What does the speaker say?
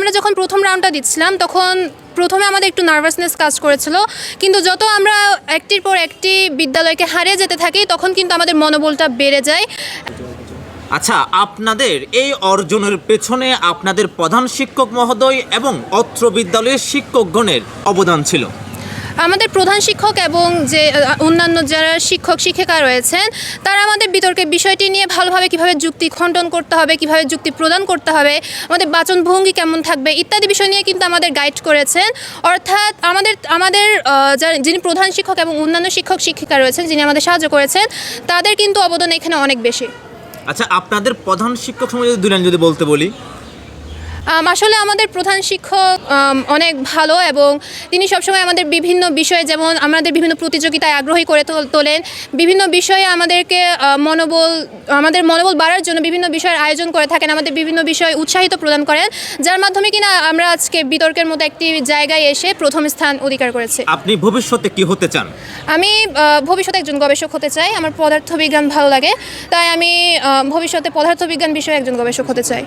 আমরা যখন প্রথম রাউন্ডটা দিচ্ছিলাম, তখন প্রথমে আমাদের একটু নার্ভাসনেস কাজ করেছিল। কিন্তু যত আমরা একটির পর একটি বিদ্যালয়কে হারিয়ে যেতে থাকি, তখন কিন্তু আমাদের মনোবলটা বেড়ে যায়। আচ্ছা আপনাদের এই অর্জনের পেছনে আপনাদের প্রধান শিক্ষক মহোদয় এবং অত্র বিদ্যালয়ের শিক্ষকগণের অবদান ছিল। আমাদের প্রধান শিক্ষক এবং যে অন্যান্য যারা শিক্ষক, শিক্ষিকা রয়েছেন, তারা আমাদের বিতর্কের বিষয়টি নিয়ে ভালোভাবে কীভাবে যুক্তি খণ্ডন করতে হবে, কীভাবে যুক্তি প্রদান করতে হবে, আমাদের বাচন ভঙ্গি কেমন থাকবে ইত্যাদি বিষয় নিয়ে কিন্তু আমাদের গাইড করেছেন। অর্থাৎ আমাদের আমাদের যিনি প্রধান শিক্ষক এবং অন্যান্য শিক্ষক, শিক্ষিকা রয়েছেন, যিনি আমাদের সাহায্য করেছেন, তাদের কিন্তু অবদান এখানে অনেক বেশি। আচ্ছা আপনাদের প্রধান শিক্ষক সম্বন্ধে যদি লাইন যদি বলতে বলি আসলে আমাদের প্রধান শিক্ষক অনেক ভালো এবং তিনি সবসময় আমাদের বিভিন্ন বিষয়ে যেমন আমাদের বিভিন্ন প্রতিযোগিতায় আগ্রহী করে তোলেন। বিভিন্ন বিষয়ে আমাদেরকে মনোবল আমাদের মনোবল বাড়ার জন্য বিভিন্ন বিষয়ের আয়োজন করে থাকেন আমাদের বিভিন্ন বিষয়ে উৎসাহিত প্রদান করেন যার মাধ্যমে কিনা আমরা আজকে বিতর্কের মতো একটি জায়গায় এসে প্রথম স্থান অধিকার করেছি। আপনি ভবিষ্যতে কি হতে চান? আমি ভবিষ্যতে একজন গবেষক হতে চাই আমার পদার্থবিজ্ঞান ভালো লাগে তাই আমি ভবিষ্যতে পদার্থবিজ্ঞান বিষয়ে একজন গবেষক হতে চাই।